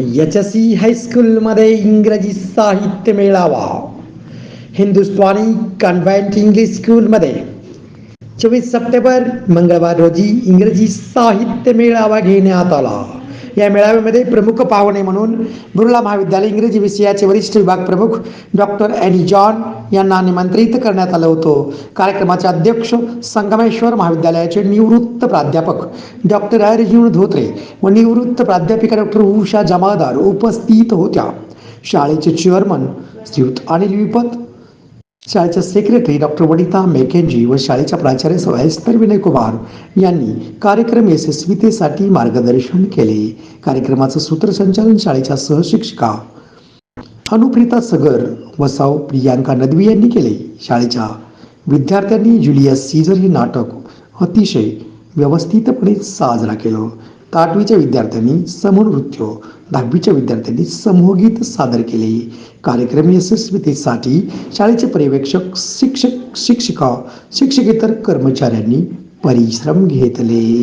H S C हायस्कूलमध्ये इंग्रजी साहित्य मेळावा. हिंदुस्तानी कॉन्व्हेंट इंग्लिश स्कूलमध्ये चोवीस सप्टेंबर मंगळवार रोजी इंग्रजी साहित्य मेळावा घेण्यात आला. या मेळाव्यामध्ये प्रमुख पाहुणे म्हणून बुर्ला महाविद्यालय इंग्रजी विषयाचे वरिष्ठ विभाग प्रमुख डॉक्टर एनी. जॉन यांना निमंत्रित करण्यात आलं होतं. कार्यक्रमाचे अध्यक्ष संगमेश्वर महाविद्यालयाचे निवृत्त प्राध्यापक डॉक्टर अर्जुन धोत्रे व निवृत्त प्राध्यापिका डॉक्टर उषा जमादार उपस्थित होत्या. शाळेचे चेअरमन श्रीयुत अनिल विपत शाळेच्या सेक्रेटरी डॉक्टर वनिता मेकेंजी व शाळेच्या प्राचार्य सभायस्तर विनय कुमार यांनी कार्यक्रम यशस्वीतेसाठी मार्गदर्शन केले. कार्यक्रमाचं सूत्रसंचालन शाळेच्या सहशिक्षिका अनुप्रिता सगर वसाव प्रियांका नदवी यांनी केले. शाळेच्या विद्यार्थ्यांनी जुलियस सीझर हे नाटक अतिशय व्यवस्थितपणे साजरा केलं. तर आठवीच्या विद्यार्थ्यांनी समनृत्य दहावीच्या विद्यार्थ्यांनी समूहगीत सादर केले. कार्यक्रम यशस्वीतेसाठी शाळेचे पर्यवेक्षक शिक्षक शिक्षिका शिक्षकेतर कर्मचाऱ्यांनी परिश्रम घेतले.